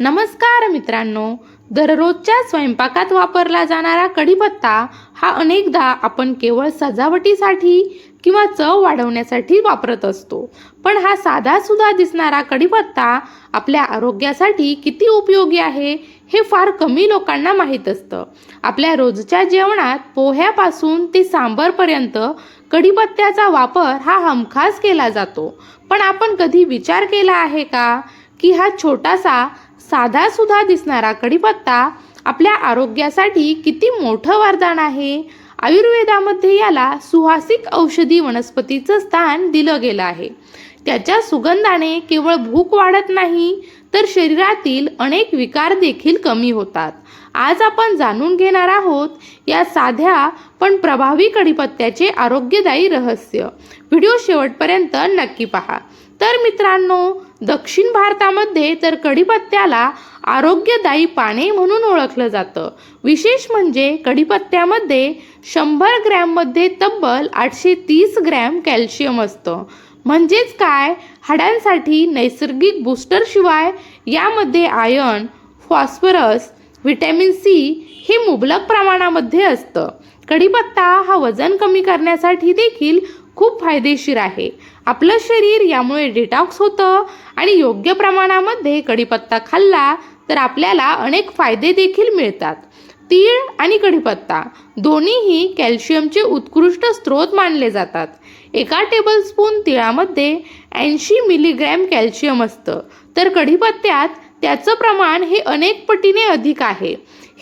नमस्कार मित्रांनो दररोजच्या स्वयंपाकात वापरला जाणारा कढीपत्ता हा अनेकदा आपण केवळ सजावटीसाठी किंवा चव वाढवण्यासाठी वापरत असतो. पण हा साधा सुद्धा दिसणारा कढीपत्ता आपल्या आरोग्यासाठी किती उपयोगी आहे हे फार कमी लोकांना माहीत असतं. आपल्या रोजच्या जेवणात पोह्यापासून ते सांबरपर्यंत कढीपत्त्याचा वापर हा हमखास केला जातो. पण आपण कधी विचार केला आहे का की हा छोटासा साधा सुद्धा दिसणारा कढीपत्ता आपल्या आरोग्यासाठी किती मोठं वरदान आहे? आयुर्वेदामध्ये याला सुहासिक औषधी वनस्पतीचं स्थान दिलं गेलं आहे. त्याच्या सुगंधाने केवळ भूक वाढत नाही तर शरीरातील अनेक विकार देखील कमी होतात. आज आपण जाणून घेणार आहोत या साध्या पण प्रभावी कढीपत्त्याचे आरोग्यदायी रहस्य. व्हिडिओ शेवटपर्यंत नक्की पहा. तर मित्रांनो दक्षिण भारतामध्ये तर कढीपत्त्याला आरोग्यदायी पाने म्हणून ओळखलं जातं. विशेष म्हणजे कढीपत्त्यामध्ये शंभर ग्रॅममध्ये तब्बल आठशे तीस ग्रॅम कॅल्शियम असतं. म्हणजेच काय? हाडांसाठी नैसर्गिक बूस्टरशिवाय यामध्ये आयर्न फॉस्फरस व्हिटॅमिन सी हे मुबलक प्रमाणामध्ये असतं. कढीपत्ता हा वजन कमी करण्यासाठी देखील खूप फायदेशीर आहे. आपलं शरीर यामुळे डिटॉक्स होतं आणि योग्य प्रमाणामध्ये कढीपत्ता खाल्ला तर आपल्याला अनेक फायदे देखील मिळतात. तीळ आणि कढीपत्ता दोन्हीही कॅल्शियमचे उत्कृष्ट स्रोत मानले जातात. एका टेबलस्पून तिळामध्ये ऐंशी मिलीग्रॅम कॅल्शियम असतं. तर कढीपत्त्यात त्याचं प्रमाण हे अनेक पटीने अधिक आहे.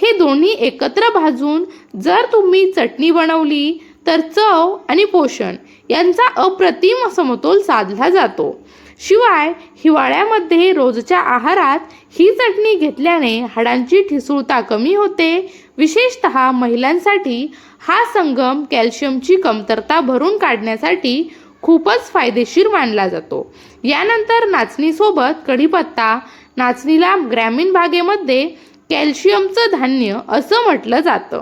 हे दोन्ही एकत्र भाजून जर तुम्ही चटणी बनवली तर चव आणि पोषण यांचा अप्रतिम समतोल साधला जातो. शिवाय हिवाळ्यामध्ये रोजच्या आहारात ही चटणी घेतल्याने हाडांची ठिसूळता कमी होते. विशेषत महिलांसाठी हा संगम कॅल्शियमची कमतरता भरून काढण्यासाठी खूपच फायदेशीर मानला जातो. यानंतर नाचणीसोबत कढीपत्ता नाचणीला ग्रामीण भागेमध्ये कॅल्शियमचं धान्य असं म्हटलं जातं.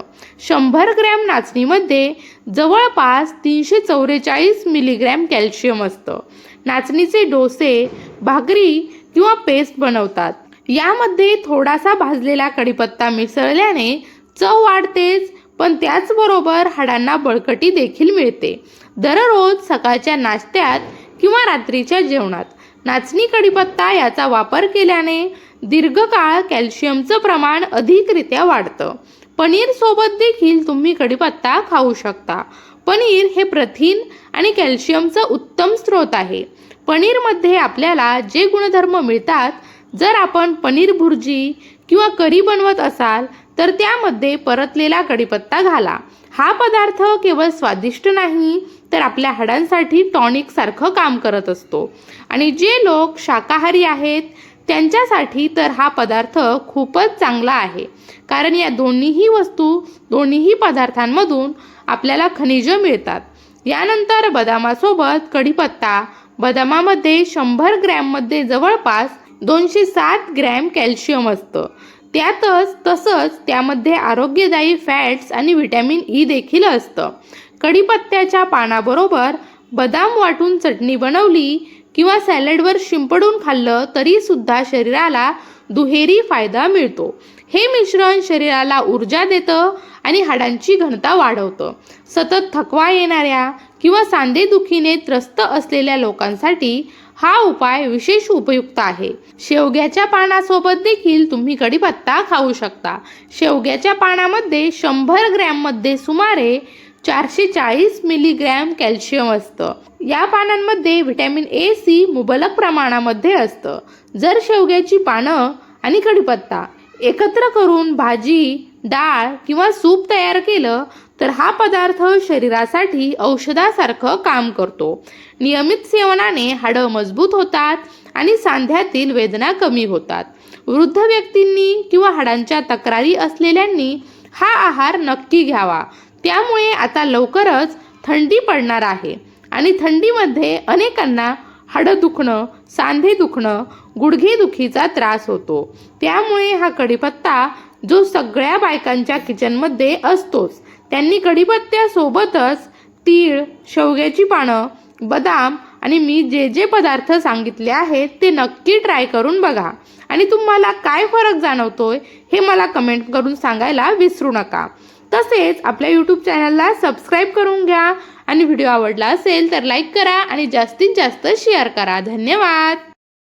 शंभर ग्रॅम नाचणीमध्ये जवळपास तीनशे चौवेचाळीस मिलीग्रॅम कॅल्शियम असतं. नाचणीचे डोसे भाकरी किंवा पेस्ट बनवतात. यामध्ये थोडासा भाजलेला कढीपत्ता मिसळल्याने चव वाढतेच पण त्याचबरोबर हाडांना बळकटी देखील मिळते. दररोज सकाळच्या नाश्त्यात किंवा रात्रीच्या जेवणात. नाचणी कढीपत्ता याचा वापर केल्याने दीर्घकाळ कॅल्शियमचं प्रमाण अधिकरित्या वाढतं. पनीर सोबत देखील तुम्ही कढीपत्ता खाऊ शकता. पनीर हे प्रथिन आणि कॅल्शियमचं उत्तम स्रोत आहे. पनीरमध्ये आपल्याला जे गुणधर्म मिळतात जर आपण पनीर भुर्जी किंवा करी बनवत असाल तर त्यामध्ये परतलेला कढीपत्ता घाला. हा पदार्थ केवळ स्वादिष्ट नाही तर आपल्या हाडांसाठी टॉनिक सारखं काम करत असतो. आणि जे लोक शाकाहारी आहेत त्यांच्यासाठी तर हा पदार्थ खूपच चांगला आहे. कारण या दोन्हीही वस्तू दोन्हीही पदार्थांमधून आपल्याला खनिजं मिळतात. यानंतर बदामासोबत कढीपत्ता बदामामध्ये शंभर ग्रॅममध्ये जवळपास दोनशे सात ग्रॅम कॅल्शियम असतं. त्यातच तसंच त्यामध्ये आरोग्यदायी फॅट्स आणि व्हिटॅमिन ई देखील असतं. कढीपत्त्याच्या पानाबरोबर बदाम वाटून चटणी बनवली किंवा सॅलडवर शिंपडून खाल्लं तरीसुद्धा शरीराला दुहेरी फायदा मिळतो. हे मिश्रण शरीराला ऊर्जा देतं आणि हाडांची घनता वाढवतं. सतत थकवा येणाऱ्या किंवा सांधेदुखीने त्रस्त असलेल्या लोकांसाठी हा उपाय विशेष उपयुक्त आहे. शेवग्याच्या पानासोबत देखील तुम्ही कढीपत्ता खाऊ शकता. शेवग्याच्या पानामध्ये शंभर ग्रॅममध्ये सुमारे चारशे चाळीस मिलीग्रॅम कॅल्शियम असतं. या पानांमध्ये व्हिटॅमिन ए सी मुबलक प्रमाणामध्ये असतं. जर शेवग्याची पानं आणि कढीपत्ता एकत्र करून भाजी डाळ किंवा सूप तयार केलं तर हा पदार्थ शरीरासाठी औषधासारखं काम करतो. नियमित सेवनाने हाडं मजबूत होतात आणि सांध्यातील वेदना कमी होतात. वृद्ध व्यक्तींनी किंवा हाडांच्या तक्रारी असलेल्यांनी हा आहार नक्की घ्यावा. त्यामुळे आता लवकरच थंडी पडणार आहे आणि थंडीमध्ये अनेकांना हाडं दुखणं सांधे दुखणं गुडघेदुखीचा त्रास होतो. त्यामुळे हा कढीपत्ता जो सगळ्या बायकांच्या किचनमध्ये असतोच. त्यांनी कढीपत्त्यासोबतच तीळ शेवग्याची पानं बदाम आणि मी जे जे पदार्थ सांगितले आहेत ते नक्की ट्राय करून बघा. आणि तुम्हाला काय फरक जाणवतोय हे मला कमेंट करून सांगायला विसरू नका. तसेच आपल्या यूट्यूब चॅनलला सबस्क्राईब करून घ्या. आणि व्हिडिओ आवडला असेल तर लाईक करा आणि जास्तीत जास्त शेअर करा. धन्यवाद!